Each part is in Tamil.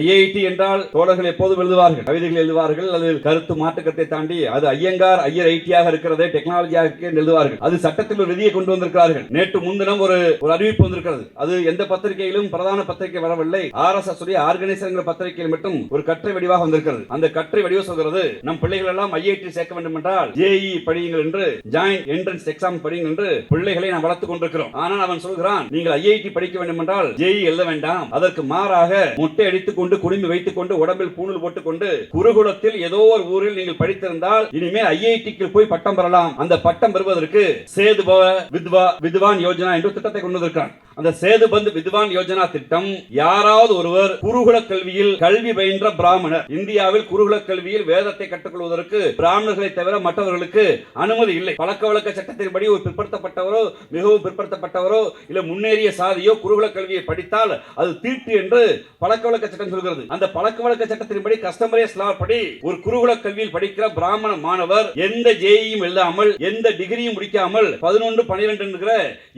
ஐஐடி என்றால் தோழர்கள் எப்போதும் எழுதுவார்கள் கவிதைகள் எழுதுவார்கள் அது கருத்து மாற்றுக்கத்தை தாண்டி அது ஐயங்கார் ஐயர் ஐடியாக இருக்கிறதே டெக்னாலஜியாக எழுதுவார்கள். அது சட்டத்தில் ஒரு விதியை கொண்டு வந்திருக்கிறார்கள். நேற்று முன்தினம் ஒரு ஒரு அறிவிப்பு வந்திருக்கிறது. அது எந்த பத்திரிகையிலும் பிரதான பத்திரிகை வரவில்லை. ஆர் எஸ் எஸ் ஆர்கனைசர் பத்திரிகையில் மட்டும் ஒரு கற்றை வடிவாக வந்திருக்கிறது. அந்த கற்றை வடிவம் சொல்கிறது நம் பிள்ளைகள் எல்லாம் ஐஐடி சேர்க்க வேண்டும் என்றால் ஜேஇ படியுங்கள் என்று ஜாயின் என்ட்ரன்ஸ் எக்ஸாம் படியுங்கள் என்று பிள்ளைகளை நாம் வளர்த்துக் கொண்டிருக்கிறோம். ஆனால் அவன் சொல்கிறான் நீங்கள் ஐஐடி படிக்க வேண்டும் என்றால் ஜேஇ எழுத வேண்டாம். அதற்கு மாறாக முட்டை அடித்துக் கொண்டு குடுமி வைத்துக் கொண்டு உடம்பில் பூணூல் போட்டுக்கொண்டு குருகுலத்தில் ஏதோ ஒரு ஊரில் நீங்கள் படித்திருந்தால் இனிமேல் ஐஐடிக்கு போய் பட்டம் பெறலாம். அந்த பட்டம் பெறுவதற்கு சேதுபவ வித்வா வித்வான் யோஜனா என்று திட்டத்தை கொண்டு வந்திருக்கிறான். அந்த சேது பந்து வித்வான் யோஜனா திட்டம் யாராவது ஒருவர் குருகுல கல்வியில் கல்வி பயின்ற பிராமணர். இந்தியாவில் குருகுல கல்வியில் வேதத்தை கற்றுக்கொள்வதற்கு பிராமணர்களை தவிர மற்றவர்களுக்கு அனுமதி இல்லை. பழக்க வழக்க சட்டத்தின்படி ஒரு பிற்படுத்தப்பட்டவரோ மிகவும் பிற்படுத்தப்பட்டவரோ இல்ல முன்னேறிய சாதியோ குருகுல கல்வியை படித்தால் அது தீட்டு என்று பழக்க வழக்க சட்டம் சொல்கிறது. அந்த பழக்க வழக்க சட்டத்தின்படி கஸ்டமரேஸ் லா படி ஒரு குருகுல கல்வியில் படிக்கிற பிராமண மாணவர் எந்த ஜேயும் எழுதாமல் எந்த டிகிரியும் முடிக்காமல் பதினொன்று பனிரெண்டு என்கிற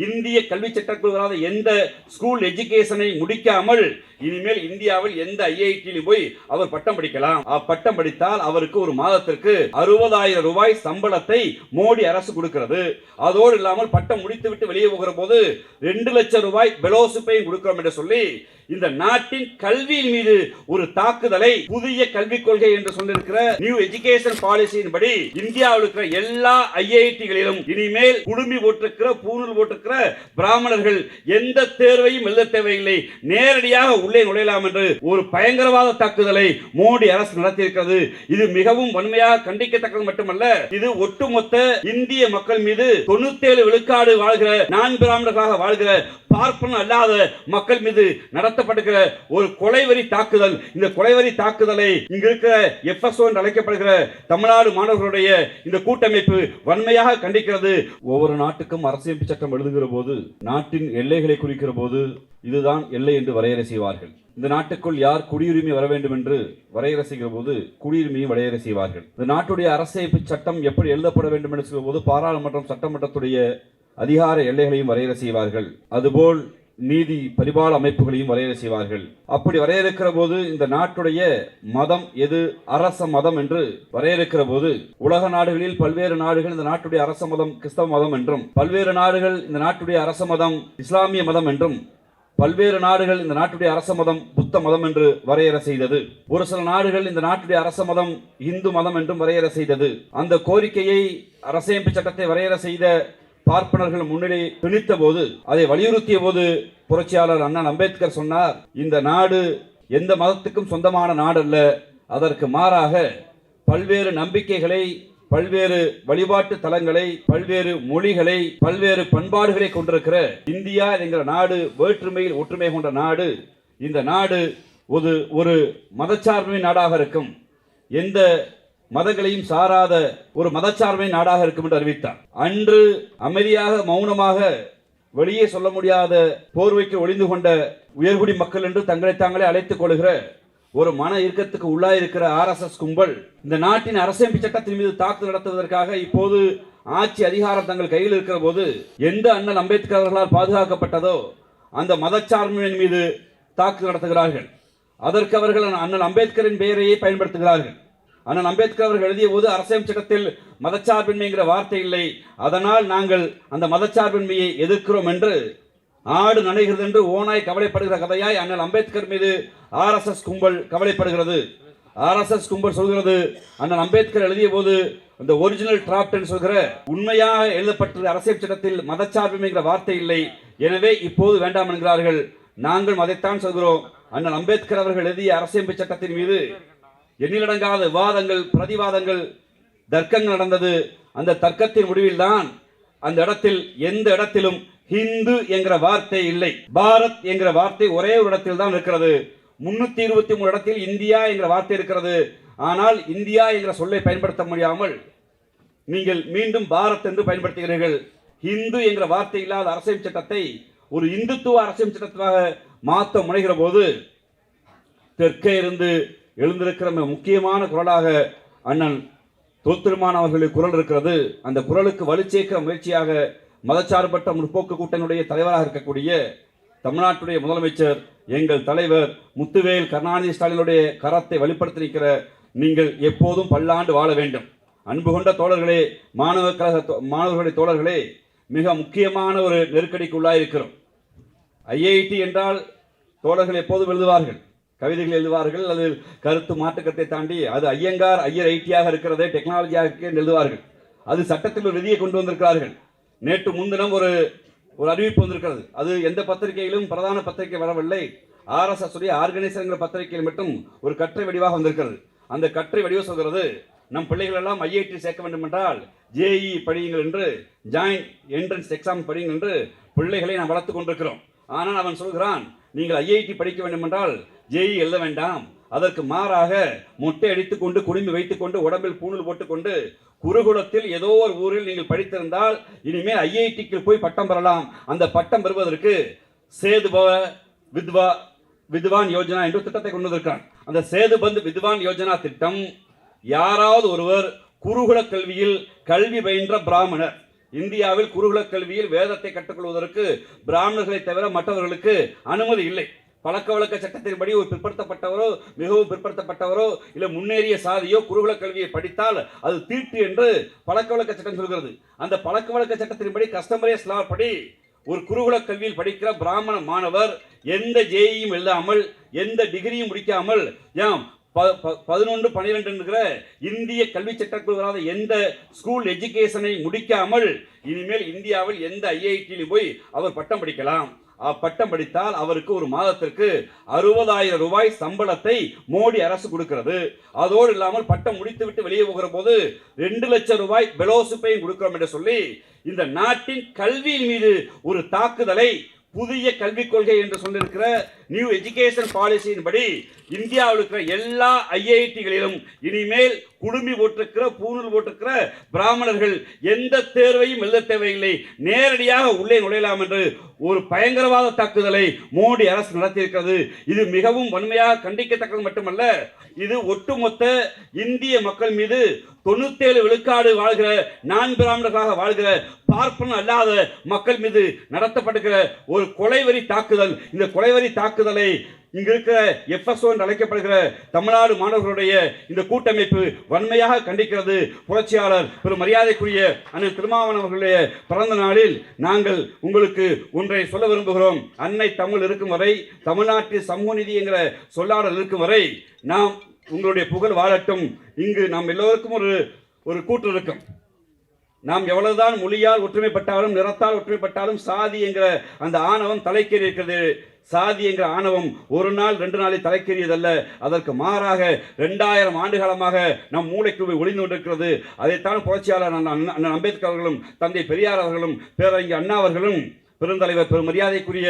இந்திய கல்வி சட்டக்குழு வராத எந்த ஸ்கூல் எஜுகேஷனை முடிக்காமல் இனிமேல் இந்தியாவில் எந்த ஐஐடியிலும் போய் அவர் பட்டம் படிக்கலாம். பட்டம் படித்தால் அவருக்கு ஒரு மாதத்திற்கு அறுபதாயிரம் ரூபாய் சம்பளத்தை மோடி அரசு கொடுக்கிறது. அதோடு இல்லாமல் பட்டம் முடித்து விட்டு வெளியே போகிற போது ரெண்டு லட்சம் ரூபாய் பெலோசிப்பையும் கொடுக்கிறோம் என்று சொல்லி இந்த நாட்டின் கல்வியின் மீது ஒரு தாக்குதலை புதிய கல்விக் கொள்கை என்று சொல்லியிருக்கிற நியூ எஜுகேஷன் பாலிசியின் படி இந்தியாவில் இருக்கிற எல்லா ஐஐடிகளிலும் இனிமேல் குடுமி போட்டிருக்கிற பூணூல் போட்டிருக்கிற பிராமணர்கள் எந்த தேர்வையும் எழுத தேவையில்லை. நேரடியாக உள்ளே நுழையலாம் என்று ஒரு பயங்கரவாத தாக்குதலை மோடி அரசு நடத்தியிருக்கிறது. இது மிகவும் வன்மையாக கண்டிக்கத்தக்கது மட்டுமல்ல இது ஒட்டுமொத்த இந்திய மக்கள் மீது தொண்ணூத்தேழு விழுக்காடு வாழ்கிற நான் பிராமணர்களாக வாழ்கிற பார்ப்பன அல்லாத மக்கள் மீது நடத்தப்படுகிற ஒரு கொலைவரி தாக்குதல். இந்த கொலைவரி தாக்குதலை இங்க இருக்கிற எஃப்எஸ்ஓ என்று அழைக்கப்படுகிற தமிழ்நாடு மாணவர்களுடைய இந்த கூட்டமைப்பு வன்மையாக கண்டிக்கிறது. ஒவ்வொரு நாட்டுக்கும் அரசியமைப்பு சட்டம் எழுதுகிற போது நாட்டின் எல்லைகளை குறிக்கிற போது இதுதான் எல்லை என்று வரையறை செய்வார்கள். இந்த நாட்டுக்குள் யார் குடியுரிமை வர வேண்டும் என்று வரையறை செய்கிற போது குடியுரிமையும் வரையறை செய்வார்கள். இந்த நாட்டுடைய அரசியமைப்பு சட்டம் எப்படி எழுதப்பட வேண்டும் என்று சொல்லும் போது பாராளுமன்றம் சட்டமன்றத்துடைய அதிகார எல்லைகளையும் வரையறை செய்வார்கள். அதுபோல் நீதி பரிபால அமைப்புகளையும் வரையறை செய்வார்கள். அப்படி வரையறுக்கிற போது இந்த நாட்டுடைய மதம் எது? அரச மதம் என்று வரையறுக்கிற போது உலக நாடுகளில் பல்வேறு நாடுகள் இந்த நாட்டுடைய அரச மதம் கிறிஸ்தவ மதம் என்றும் பல்வேறு நாடுகள் இந்த நாட்டுடைய அரச மதம் இஸ்லாமிய மதம் என்றும் பல்வேறு நாடுகள் இந்த நாட்டுடைய அரச மதம் புத்த மதம் என்று வரையறை செய்தது. ஒரு சில நாடுகள் இந்த நாட்டுடைய அரச மதம் இந்து மதம் என்றும் வரையறை செய்தது. அந்த கோரிக்கையை அரசியமைப்பு சட்டத்தை வரையறை செய்த பார்ப்பனர்கள் முன்னிலை திணித்த போது அதை வலியுறுத்திய போது புரட்சியாளர் அண்ணன் அம்பேத்கர் சொன்னார் இந்த நாடு எந்த மதத்துக்கும் சொந்தமான நாடு அல்ல அதற்கு மாறாக பல்வேறு நம்பிக்கைகளை பல்வேறு வழிபாட்டு தலங்களை பல்வேறு மொழிகளை பல்வேறு பண்பாடுகளை கொண்டிருக்கிற இந்தியா என்கிற நாடு வேற்றுமையில் ஒற்றுமை கொண்ட நாடு. இந்த நாடு ஒரு ஒரு மதச்சார்பின் நாடாக இருக்கும். எந்த மதங்களையும் சாராத ஒரு மதச்சார்பை நாடாக இருக்கும் என்று அறிவித்தார். அன்று அமைதியாக மௌனமாக வெளியே சொல்ல முடியாத போர்வைக்கு ஒளிந்து கொண்ட உயர்குடி மக்கள் என்று தங்களை தாங்களே அழைத்துக் கொள்கிற ஒரு மன இறுக்கத்துக்கு உள்ளாயிருக்கிற ஆர்எஸ்எஸ் கும்பல் இந்த நாட்டின் அரசியமைப்பு சட்டத்தின் மீது தாக்குதல் நடத்துவதற்காக இப்போது ஆட்சி அதிகாரம் தங்கள் கையில் இருக்கிற போது எந்த அண்ணல் அம்பேத்கர் அவர்களால் பாதுகாக்கப்பட்டதோ அந்த மதச்சார்பின் மீது தாக்குதல் நடத்துகிறார்கள். அதற்கு அவர்கள் அண்ணல் அம்பேத்கரின் பெயரையே பயன்படுத்துகிறார்கள். அண்ணன் அம்பேத்கர் அவர்கள் எழுதிய போது அரசியல் சட்டத்தில் மதச்சார்பின்மைங்கிற வார்த்தை இல்லை. அதனால் நாங்கள் அந்த மதச்சார்பின்மையை எதிர்க்கிறோம் என்று ஆடு நனைகிறது என்று ஓனாய் கவலைப்படுகிற கதையாய் அண்ணல் அம்பேத்கர் மீது ஆர்எஸ்எஸ் கும்பல் கவலைப்படுகிறது. ஆர்எஸ்எஸ் கும்பல் சொல்கிறது அண்ணன் அம்பேத்கர் எழுதிய போது அந்த ஒரிஜினல் டிராப்ட் சொல்கிற உண்மையாக எழுதப்பட்ட அரசியல் சட்டத்தில் மதச்சார்பின்மைங்கிற வார்த்தை இல்லை. எனவே இப்போது வேண்டாம் என்கிறார்கள். நாங்கள் அதைத்தான் சொல்கிறோம். அண்ணல் அம்பேத்கர் அவர்கள் எழுதிய அரசியமைப்பு சட்டத்தின் மீது எண்ணிலடங்காத விவாதங்கள் பிரதிவாதங்கள் தர்க்கங்கள் நடந்தது. அந்த தர்க்கத்தின் முடிவில் தான் அந்த இடத்தில் எந்த இடத்திலும் ஹிந்து என்கிற வார்த்தை இல்லை. பாரத் என்கிற வார்த்தை ஒரே ஒரு இடத்தில் தான் இருக்கிறது. முன்னூத்தி இருபத்தி மூணு இடத்தில் இந்தியா என்கிற வார்த்தை இருக்கிறது. ஆனால் இந்தியா என்கிற சொல்லை பயன்படுத்த முடியாமல் நீங்கள் மீண்டும் பாரத் என்று பயன்படுத்துகிறீர்கள். இந்து என்கிற வார்த்தை இல்லாத அரசியல் சட்டத்தை ஒரு இந்துத்துவ அரசியல் சட்டத்தாக மாற்ற முனைகிற போது தெற்கே இருந்து எழுந்திருக்கிற மிக முக்கியமான குரலாக அண்ணன் தொல்திருமான் அவர்களுடைய குரல் இருக்கிறது. அந்த குரலுக்கு வலுச்சேர்க்கிற முயற்சியாக மதச்சார்பற்ற முற்போக்கு கூட்டங்களுடைய தலைவராக இருக்கக்கூடிய தமிழ்நாட்டுடைய முதலமைச்சர் எங்கள் தலைவர் முத்துவேல் கருணாநிதி ஸ்டாலினுடைய கரத்தை வலுப்படுத்தி இருக்கிற நீங்கள் எப்போதும் பல்லாண்டு வாழ வேண்டும். அன்பு கொண்ட தோழர்களே மாணவ கழக தோ- மாணவர்களுடைய தோழர்களே மிக முக்கியமான ஒரு நெருக்கடிக்கு உள்ளாயிருக்கிறோம் ஐஐடி என்றால் தோழர்கள் எப்போதும் எழுதுவார்கள். கவிதைகள் எழுதுவார்கள் அது கருத்து மாற்றுக்கத்தை தாண்டி அது ஐயங்கார் ஐயர் ஐடியாக இருக்கிறதே டெக்னாலஜியாக எழுதுவார்கள். அது சட்டத்தில் ஒரு விதியை கொண்டு வந்திருக்கிறார்கள். நேற்று முன்தினம் ஒரு ஒரு அறிவிப்பு வந்திருக்கிறது. அது எந்த பத்திரிகையிலும் பிரதான பத்திரிகை வரவில்லை. ஆர்எஸ்எஸ் உடைய ஆர்கனைசேஷன் பத்திரிகையில் மட்டும் ஒரு கற்றை வடிவாக வந்திருக்கிறது. அந்த கற்றை வடிவ சொல்கிறது நம் பிள்ளைகள் எல்லாம் ஐஐடி சேர்க்க வேண்டும் என்றால் ஜேஇ படியுங்கள் என்று ஜாயின் என்ட்ரன்ஸ் எக்ஸாம் படியுங்கள் என்று பிள்ளைகளை நாம் வளர்த்து கொண்டிருக்கிறோம். ஆனால் அவன் சொல்கிறான் நீங்கள் ஐஐடி படிக்க வேண்டும் என்றால் ஜேஇ எழுத வேண்டாம். அதற்கு மாறாக மொட்டை அடித்துக்கொண்டு கொண்டு வைத்துக்கொண்டு உடம்பில் பூணூல் போட்டுக்கொண்டு குருகுலத்தில் ஏதோ ஒரு ஊரில் நீங்கள் படித்திருந்தால் இனிமேல் ஐஐடிக்கு போய் பட்டம் பெறலாம். அந்த பட்டம் பெறுவதற்கு சேதுபவ வித்வா வித்வான் யோஜனா என்ற திட்டத்தை கொண்டு வந்திருக்கிறான். அந்த சேதுபந்து வித்வான் யோஜனா திட்டம் யாராவது ஒருவர் குருகுல கல்வியில் கல்வி பயின்ற பிராமணர். இந்தியாவில் குருகுல கல்வியில் வேதத்தை கற்றுக்கொள்வதற்கு பிராமணர்களை தவிர மற்றவர்களுக்கு அனுமதி இல்லை. பழக்க வழக்க சட்டத்தின்படி ஒரு பிற்படுத்தப்பட்டவரோ மிகவும் பிற்படுத்தப்பட்டவரோ இல்லை முன்னேறிய சாதியோ குருகுல கல்வியை படித்தால் அது தீட்டு என்று பழக்க வழக்க சட்டம் சொல்கிறது. அந்த பழக்க வழக்க சட்டத்தின்படி கஸ்டமரே லா படி ஒரு குருகுல கல்வியில் படிக்கிற பிராமண மாணவர் எந்த ஜேயும் இல்லாமல் எந்த டிகிரியும் முடிக்காமல் ஏன் பதினொன்று பன்னிரெண்டுங்கிற இந்திய கல்வி சட்டத்தில் வராத எந்த ஸ்கூல் எஜுகேஷனை முடிக்காமல் இனிமேல் இந்தியாவில் எந்த ஐஐடியிலும் போய் அவர் பட்டம் படிக்கலாம். பட்டம் படித்தால் அவருக்கு ஒரு மாதத்திற்கு அறுபதாயிரம் ரூபாய் சம்பளத்தை மோடி அரசு கொடுக்கிறது. அதோடு இல்லாமல் பட்டம் முடித்துவிட்டு வெளியே போகிற போது ரெண்டு லட்சம் ரூபாய் பெலோசிப்பையும் கொடுக்கிறோம் என்று சொல்லி இந்த நாட்டின் கல்வியின் மீது ஒரு தாக்குதலை புதிய கல்விக் கொள்கை என்று சொல்லியிருக்கிற நியூ எஜுகேஷன் பாலிசியின்படி இந்தியாவில் இருக்கிற எல்லா ஐஐடிகளிலும் இனிமேல் குடுமி போட்டிருக்கிற பூணூல் போட்டிருக்கிற பிராமணர்கள் எந்த தேர்வையும் எழுத தேவையில்லை. நேரடியாக உள்ளே நுழையலாம் என்று ஒரு பயங்கரவாத தாக்குதலை மோடி அரசு நடத்தியிருக்கிறது. இது மிகவும் வன்மையாக கண்டிக்கத்தக்கது மட்டுமல்ல இது ஒட்டுமொத்த இந்திய மக்கள் மீது தொண்ணூத்தேழு விழுக்காடு வாழ்கிற நான் பிராமணர்களாக வாழ்கிற பார்ப்பன அல்லாத மக்கள் மீது நடத்தப்படுகிற ஒரு கொலைவரி தாக்குதல். இந்த கொலைவரி தாக்குதலை இங்கு இருக்கிற எஃப்எஸ்ஓ என்று அழைக்கப்படுகிற தமிழ்நாடு மாணவர்களுடைய இந்த கூட்டமைப்பு வன்மையாக கண்டிக்கிறது. புரட்சியாளர் பெரும் மரியாதைக்குரிய அண்ணன் திருமாவன் அவர்களுடைய பிறந்த நாளில் நாங்கள் உங்களுக்கு ஒன்றை சொல்ல விரும்புகிறோம். அன்னை தமிழ் இருக்கும் வரை தமிழ்நாட்டில் சமூக நீதி என்கிற சொல்லாடல் இருக்கும் வரை நாம் உங்களுடைய புகழ் வாழட்டும். இங்கு நாம் எல்லோருக்கும் ஒரு ஒரு கூற்று இருக்கும். நாம் எவ்வளவுதான் மொழியால் ஒற்றுமைப்பட்டாலும் நிறத்தால் ஒற்றுமைப்பட்டாலும் சாதி என்கிற அந்த ஆணவம் தலைக்கேறி இருக்கிறது. சாதி என்கிற ஆணவம் ஒரு நாள் ரெண்டு நாளில் தலைக்கேறியதல்ல. அதற்கு மாறாக ரெண்டாயிரம் ஆண்டு காலமாக நம் மூளைக்கு ஒளிந்து கொண்டிருக்கிறது. அதைத்தான் புரட்சியாளர் அண்ணா- அண்ணன் அம்பேத்கர் அவர்களும் தந்தை பெரியார் அவர்களும் பேரறிஞர் அண்ணா அவர்களும் பெருந்தலைவர் பெரும் மரியாதைக்குரிய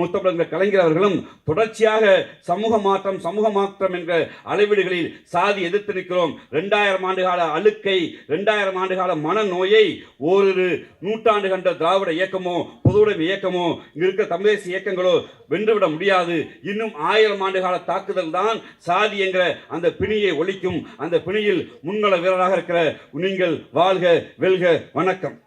முத்தமிழர் கலைஞர் அவர்களும் தொடர்ச்சியாக சமூக மாற்றம் சமூக மாற்றம் என்ற அளவீடுகளில் சாதி எதிர்த்து நிற்கிறோம். ரெண்டாயிரம் ஆண்டு கால அழுக்கை ரெண்டாயிரம் ஆண்டு கால மனநோயை ஓரிரு நூற்றாண்டு கண்ட திராவிட இயக்கமோ பொதுவுடைமை இயக்கமோ இங்கே இருக்கிற தமிழேச இயக்கங்களோ வென்றுவிட முடியாது. இன்னும் ஆயிரம் ஆண்டு கால தாக்குதல் தான் சாதி என்கிற அந்த பிணியை ஒழிக்கும். அந்த பிணியில் முன்னள வீரராக இருக்கிற நீங்கள் வாழ்க வெல்க வணக்கம்.